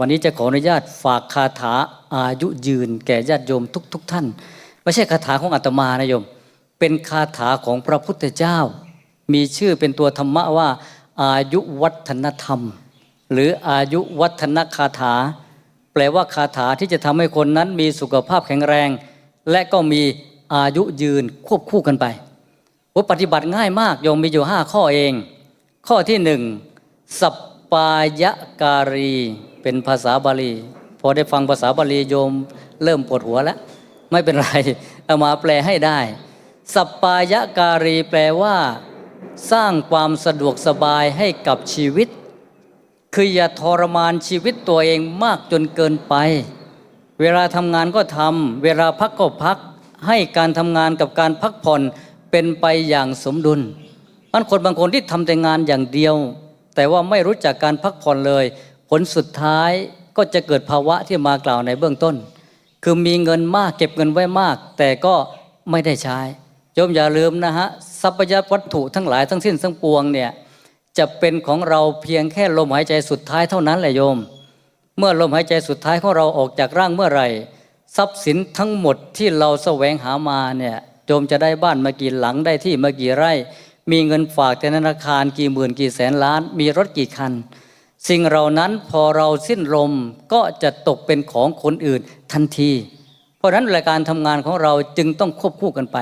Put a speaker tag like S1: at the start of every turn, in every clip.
S1: วันนี้จะขออนุญาตฝากคาถาอายุยืน แก่ญาติโยมทุกๆทท่าน ไม่ใช่คาถาของอาตมานะโยม เป็นคาถาของพระพุทธเจ้า มีชื่อเป็นตัวธรรมะว่า อายุวัฒนธรรม หรืออายุวัฒนคาถา แปลว่าคาถาที่จะทำให้คนนั้นมีสุขภาพแข็งแรง และก็มีอายุยืนควบคู่กันไปว่าปฏิบัติง่ายมากโยมมีอยู่ห้าข้อเอง ข้อที่หนึ่งสัปปายการี เป็นภาษาบาลีพอได้ฟังภาษาบาลีโยม เริ่มปวดหัวแล้ว ไม่เป็นไรเอามาแปลให้ได้ สัปปายะการีแปลว่า สร้างความสะดวกสบายให้กับชีวิต คืออย่าทรมานชีวิตตัวเองมากจนเกินไป เวลาทำงานก็ทำเวลาพักก็พัก ให้การทำงานกับการพักผ่อนเป็นไปอย่างสมดุลมันคนบางคนที่ทำแต่งานอย่างเดียว แต่ว่าไม่รู้จักการพักผ่อนเลย ผลสุดท้ายก็จะเกิดภาวะที่มากล่าวในเบื้องต้น คือมีเงินมากเก็บเงินไว้มาก แต่ก็ไม่ได้ใช้โยมอย่าลืมนะฮะทรัพยวัตถุทั้งหลายทั้งสิ้นทั้งปวงเนี่ยจะเป็นของเราเพียงแค่ลมหายใจสุดท้ายเท่านั้นแหละโยม เมื่อลมหายใจสุดท้ายของเราออกจากร่างเมื่อไหร่ ทรัพย์สินทั้งหมดที่เราแสวงหามาเนี่ยโยมจะได้บ้านมากี่หลังได้ที่มากี่ไร่ มีเงินฝากในธนาคารกี่หมื่นกี่แสนล้าน มีรถกี่คัน สิ่งเหล่านั้นพอเราสิ้นลมก็จะตกเป็นของคนอื่นทันที เพราะฉะนั้นรายการทำงานของเราจึงต้องควบคู่กันไป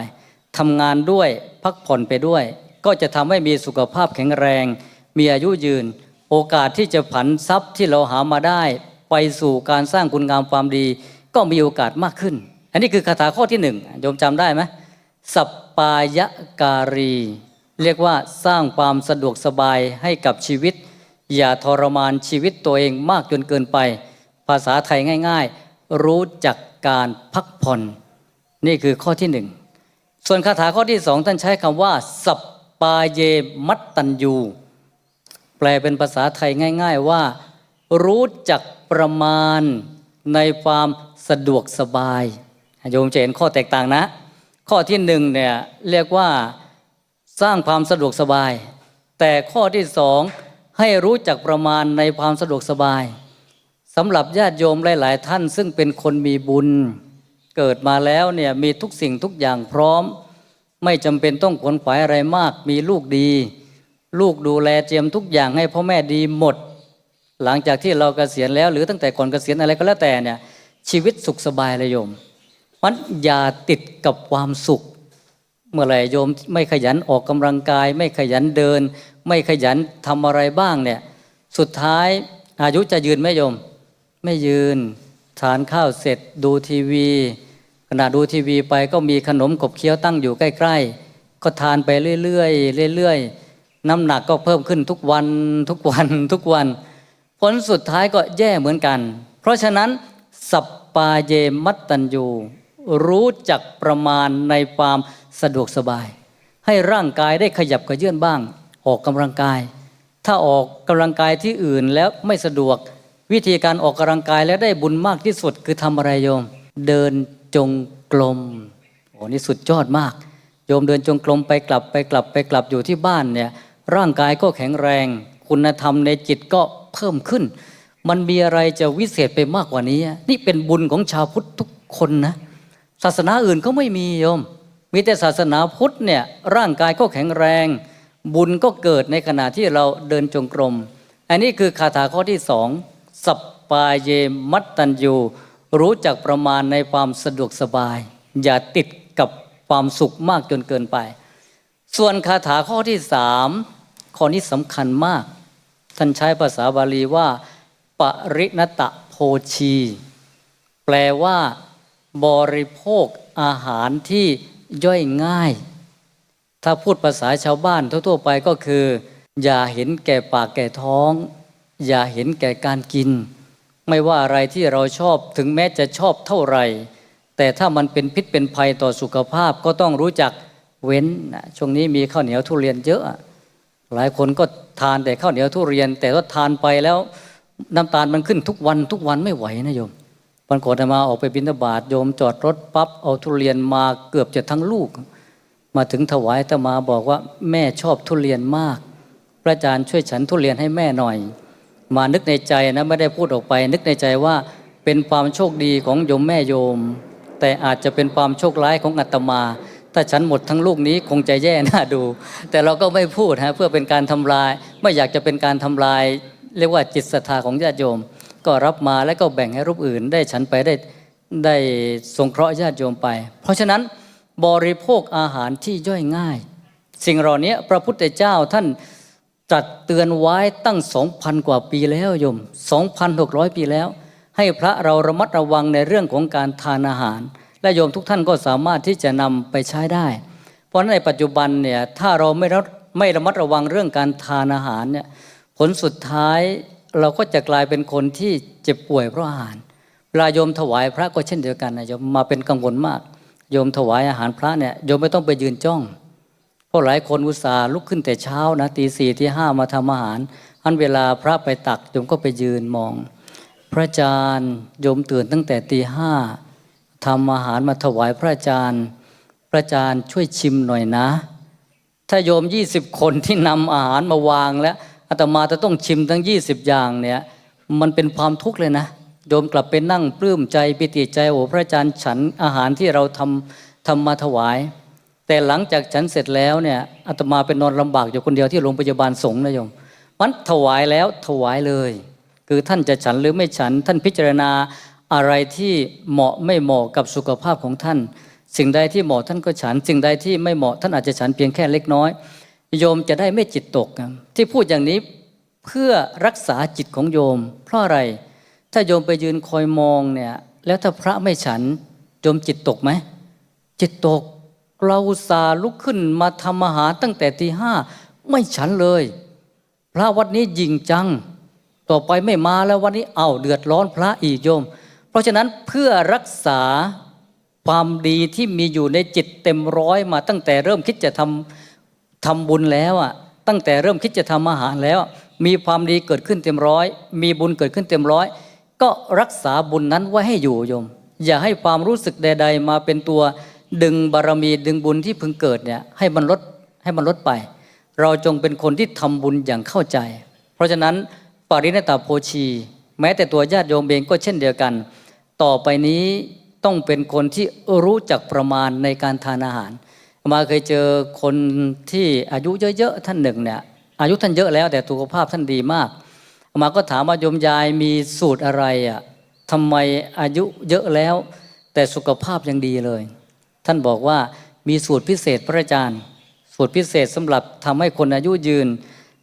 S1: ทำงานด้วยพักผ่อนไปด้วย ก็จะทำให้มีสุขภาพแข็งแรง มีอายุยืน โอกาสที่จะผันทรัพย์ที่เราหามาได้ ไปสู่การสร้างคุณงามความดี ก็มีโอกาสมากขึ้น อันนี้คือคาถาข้อที่หนึ่งโยมจำได้ไหมสัปปายการี เรียกว่าสร้างความสะดวกสบายให้กับชีวิต อย่าทรมานชีวิตตัวเองมากจนเกินไป ภาษาไทยง่าย ๆ รู้จักการพักผ่อน นี่คือข้อที่หนึ่งส่วนคาถาข้อที่สองท่านใช้คำว่า สัปปาเยมัตตัญยู แปลเป็นภาษาไทยง่าย ๆว่า รู้จักประมาณในความสะดวกสบายโยมจะเห็นข้อแตกต่างนะ ข้อที่หนึ่งเนี่ยเรียกว่าสร้างความสะดวกสบาย แต่ข้อที่สอง ให้รู้จักประมาณในความสะดวกสบายสำหรับญาติโยมหลาย ๆ ท่าน ซึ่งเป็นคนมีบุญเกิดมาแล้วเนี่ยมีทุกสิ่งทุกอย่างพร้อม ไม่จำเป็นต้องขวนขวายอะไรมาก มีลูกดี ลูกดูแลเตรียมทุกอย่างให้พ่อแม่ดีหมด หลังจากที่เราเกษียณแล้ว หรือตั้งแต่ก่อนเกษียณอะไรก็แล้วแต่เนี่ยชีวิตสุขสบายเลยโยมมันอย่าติดกับความสุข เมื่อไหร่โยมไม่ขยันออกกำลังกาย ไม่ขยันเดิน ไม่ขยันทำอะไรบ้างเนี่ยสุดท้ายอายุจะยืนไหมโยม ไม่ยืนทานข้าวเสร็จดูทีวี ขณะดูทีวีไปก็มีขนมขบเคี้ยวตั้งอยู่ใกล้ๆ ก็ทานไปเรื่อยๆเรื่อยๆน้ำหนักก็เพิ่มขึ้นทุกวันทุกวันทุกวัน ผลสุดท้ายก็แย่เหมือนกัน เพราะฉะนั้นสัปปาเยมัตตัญยู รู้จักประมาณในความสะดวกสบาย ให้ร่างกายได้ขยับกระเยื่อนบ้าง ออกกำลังกาย ถ้าออกกำลังกายที่อื่นแล้วไม่สะดวก วิธีการออกกำลังกายแล้วได้บุญมากที่สุดคือทำอะไรโยม เดินจงกรมโอ้นี่สุดยอดมาก โยมเดินจงกรมไปกลับไปกลับไปกลับอยู่ที่บ้านเนี่ยร่างกายก็แข็งแรง คุณธรรมในจิตก็เพิ่มขึ้น มันมีอะไรจะวิเศษไปมากกว่านี้ นี่เป็นบุญของชาวพุทธทุกคนนะ ศาสนาอื่นก็ไม่มีโยม มีแต่ศาสนาพุทธเนี่ยร่างกายก็แข็งแรง บุญก็เกิดในขณะที่เราเดินจงกรม อันนี้คือคาถาข้อที่สองสัปปาเยมัตตัญยูรู้จักประมาณในความสะดวกสบาย อย่าติดกับความสุขมากจนเกินไป ส่วนคาถาข้อที่สามข้อนี้สำคัญมาก ท่านใช้ภาษาบาลีว่า ปริณตะโภชี แปลว่า บริโภคอาหารที่ย่อยง่าย ถ้าพูดภาษาชาวบ้านทั่วๆไปก็คือ อย่าเห็นแก่ปากแก่ท้อง อย่าเห็นแก่การกิน ไม่ว่าอะไรที่เราชอบถึงแม้จะชอบเท่าไหร่ แต่ถ้ามันเป็นพิษเป็นภัยต่อสุขภาพก็ต้องรู้จักเว้นช่วงนี้มีข้าวเหนียวทุเรียนเยอะ หลายคนก็ทานแต่ข้าวเหนียวทุเรียน แต่ว่าทานไปแล้วน้ำตาลมันขึ้นทุกวันทุกวันไม่ไหวนะโยม วันก่อนมาออกไปบิณฑบาตโยมจอดรถปั๊บเอาทุเรียนมาเกือบจะทั้งลูก มาถึงถวายตมาบอกว่าแม่ชอบทุเรียนมาก พระอาจารย์ช่วยฉันทุเรียนให้แม่หน่อย มานึกในใจนะไม่ได้พูดออกไป นึกในใจว่าเป็นความโชคดีของโยมแม่โยม แต่อาจจะเป็นความโชคร้ายของอาตมา ถ้าฉันหมดทั้งลูกนี้คงจะแย่น่าดู แต่เราก็ไม่พูดฮะเพื่อเป็นการทำลาย ไม่อยากจะเป็นการทำลาย เรียกว่าจิตศรัทธาของญาติโยม ก็รับมาแล้วก็แบ่งให้รูปอื่น ได้ฉันไปได้ได้สงเคราะห์ญาติโยมไป เพราะฉะนั้นบริโภคอาหารที่ย่อยง่าย สิ่งเหล่านี้พระพุทธเจ้าท่านตรัสเตือนไว้ตั้ง 2,000 กว่าปีแล้วโยม 2,600 ปีแล้ว ให้พระเราระมัดระวังในเรื่องของการทานอาหาร และโยมทุกท่านก็สามารถที่จะนำไปใช้ได้ เพราะฉะนั้นในปัจจุบันเนี่ยถ้าเราไม่ระไม่ระมัดระวังเรื่องการทานอาหารเนี่ยผลสุดท้าย เราก็จะกลายเป็นคนที่เจ็บป่วยเพราะอาหารเวลาโยมถวายพระก็เช่นเดียวกันนะโยมมาเป็นกังวลมาก โยมถวายอาหารพระเนี่ยโยมไม่ต้องไปยืนจ้องเพราะหลายคนอุตส่าห์ลุกขึ้นแต่เช้านะตีสี่ที่ห้ามาทำอาหารอันเวลาพระไปตักโยมก็ไปยืนมอง พระอาจารย์โยมตื่นตั้งแต่ตีห้าทำอาหารมาถวายพระอาจารย์ พระอาจารย์ช่วยชิมหน่อยนะ ถ้าโยมยี่สิบคนที่นำอาหารมาวางแล้ว อาตมาจะต้องชิมทั้งยี่สิบอย่างเนี่ยมันเป็นความทุกข์เลยนะโยมกลับไปนั่งปลื้มใจปิติใจโอ้พระอาจารย์ฉันอาหารที่เราทำทำมาถวาย แต่หลังจากฉันเสร็จแล้วเนี่ยอาตมาเป็นนอนลำบากอยู่คนเดียวที่โรงพยาบาลสงฆ์นะโยมมันถวายแล้วถวายเลย คือท่านจะฉันหรือไม่ฉัน ท่านพิจารณาอะไรที่เหมาะไม่เหมาะกับสุขภาพของท่าน สิ่งใดที่เหมาะท่านก็ฉัน สิ่งใดที่ไม่เหมาะท่านอาจจะฉันเพียงแค่เล็กน้อย โยมจะได้ไม่จิตตก ที่พูดอย่างนี้เพื่อรักษาจิตของโยม เพราะอะไร ถ้าโยมไปยืนคอยมองเนี่ยแล้วถ้าพระไม่ฉันโยมจิตตกไหม จิตตก เราอุตสาห์ลุกขึ้นมาทำอาหารตั้งแต่ตีห้าไม่ฉันเลย พระวัดนี้ยิงจัง ต่อไปไม่มาแล้ววันนี้เอาเดือดร้อนพระอีกโยม เพราะฉะนั้นเพื่อรักษาความดีที่มีอยู่ในจิตเต็มร้อยมาตั้งแต่เริ่มคิดจะทำ ทำบุญแล้วอะตั้งแต่เริ่มคิดจะทำอาหารแล้ว มีความดีเกิดขึ้นเต็มร้อย มีบุญเกิดขึ้นเต็มร้อย ก็รักษาบุญนั้นไว้ให้อยู่โยม อย่าให้ความรู้สึกใด ๆ มาเป็นตัวดึงบารมีดึงบุญที่พึงเกิดเนี่ยให้มันลดให้มันลดไป เราจงเป็นคนที่ทำบุญอย่างเข้าใจ เพราะฉะนั้นปริณตาโพชี แม้แต่ตัวญาติโยมเองก็เช่นเดียวกัน ต่อไปนี้ต้องเป็นคนที่รู้จักประมาณในการทานอาหาร มาเคยเจอคนที่อายุเยอะๆท่านหนึ่งเนี่ยอายุท่านเยอะแล้ว แต่สุขภาพท่านดีมากมาก็ถามว่าโยมยายมีสูตรอะไรอะทำไมอายุเยอะแล้ว แต่สุขภาพยังดีเลย ท่านบอกว่ามีสูตรพิเศษพระอาจารย์ สูตรพิเศษสำหรับทำให้คนอายุยืน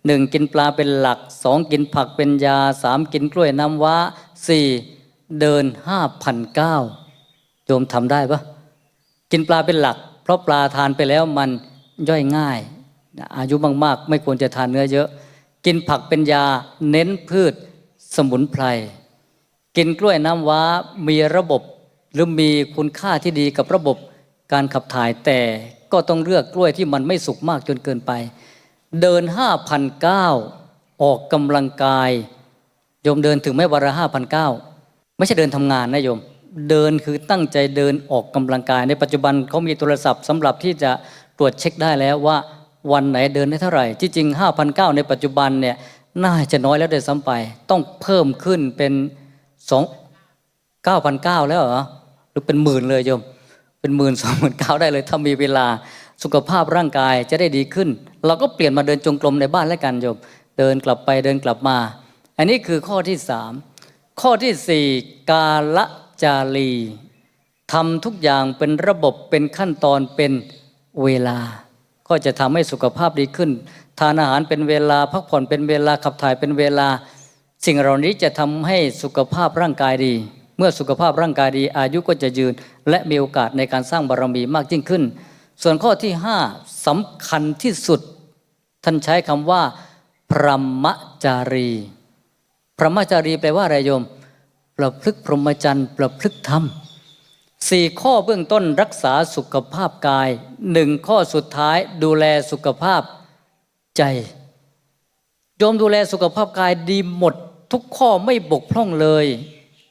S1: หนึ่งกินปลาเป็นหลักสองกินผักเป็นยาสามกินกล้วยน้ำว้าสี่เดินห้าพันเก้าโยมทำได้ปะกินปลาเป็นหลัก ราะปลาทานไปแล้วมันย่อยง่าย อายุมากๆ ไม่ควรจะทานเนื้อเยอะ กินผักเป็นยาเน้นพืชสมุนไพร กินกล้วยน้ำว้ามีระบบหรือมีคุณค่าที่ดีกับระบบการขับถ่ายแต่ก็ต้องเลือกกล้วยที่มันไม่สุกมากจนเกินไป เดินห้าพันเก้าออกกำลังกาย โยมเดินถึงไม่วันละห้าพันเก้าไม่ใช่เดินทำงานนะโยม เดินคือตั้งใจเดินออกกำลังกาย ในปัจจุบันเขามีโทรศัพท์สำหรับที่จะตรวจเช็คได้แล้วว่าวันไหนเดินได้เท่าไหร่ ที่จริง 5,009 ในปัจจุบันเนี่ยน่าจะน้อยแล้วเดินซ้ำไป ต้องเพิ่มขึ้นเป็นสองเก้าพันเก้าแล้วเหรอหรือเป็นหมื่นเลยโยม เป็นหมื่นสองหมื่นเก้าได้เลยถ้ามีเวลาสุขภาพร่างกายจะได้ดีขึ้น เราก็เปลี่ยนมาเดินจงกรมในบ้านแล้วกันโยม เดินกลับไปเดินกลับมา อันนี้คือข้อที่สามข้อที่สี่กาละ จารีทำทุกอย่างเป็นระบบเป็นขั้นตอนเป็นเวลา ก็จะทำให้สุขภาพดีขึ้น ทานอาหารเป็นเวลา พักผ่อนเป็นเวลาขับถ่ายเป็นเวลา สิ่งเหล่านี้จะทำให้สุขภาพร่างกายดี เมื่อสุขภาพร่างกายดี อายุก็จะยืน และมีโอกาสในการสร้างบารมีมากยิ่งขึ้น ส่วนข้อที่ห้าสำคัญที่สุด ท่านใช้คำว่า พรหมจารี พรหมจารีแปลว่าอะไรโยม ประพฤกพรหมจรรย์ ประพฤกธรรมสี่ข้อเบื้องต้นรักษาสุขภาพกายหนึ่งข้อสุดท้ายดูแลสุขภาพใจโยมดูแลสุขภาพกายดีหมด ทุกข้อไม่บกพร่องเลย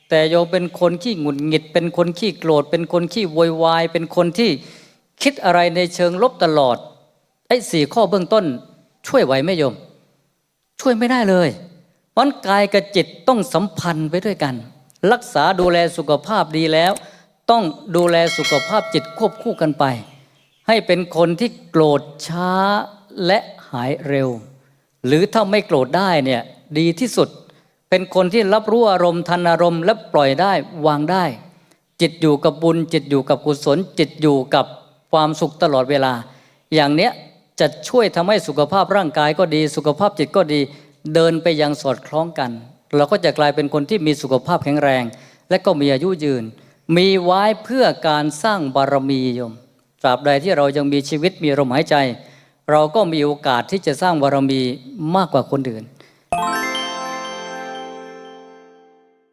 S1: แต่โยมเป็นคนขี้หงุดหงิด เป็นคนขี้โกรธ เป็นคนขี้โวยวาย เป็นคนที่คิดอะไรในเชิงลบตลอดไอ้สี่ข้อเบื้องต้น ช่วยไหวไหมโยม ช่วยไม่ได้เลยมเพราะกายกับจิตต้องสัมพันธ์ไปด้วยกัน รักษาดูแลสุขภาพดีแล้ว ต้องดูแลสุขภาพจิตควบคู่กันไป ให้เป็นคนที่โกรธช้าและหายเร็ว หรือถ้าไม่โกรธได้เนี่ยดีที่สุด เป็นคนที่รับรู้อารมณ์ทันอารมณ์และปล่อยได้วางได้ จิตอยู่กับบุญ จิตอยู่กับกุศล จิตอยู่กับความสุขตลอดเวลา อย่างเนี้ยจะช่วยทำให้สุขภาพร่างกายก็ดี สุขภาพจิตก็ดีเดินไปอยังสอดคล้องกัน เราก็จะกลายเป็นคนที่มีสุขภาพแข็งแรง และก็มีอายุยืน มีไว้เพื่อการสร้างบารมีโยมตราบใดที่เรายังมีชีวิตมีลมหายใจ เราก็มีโอกาสที่จะสร้างบารมีมากกว่าคนอื่น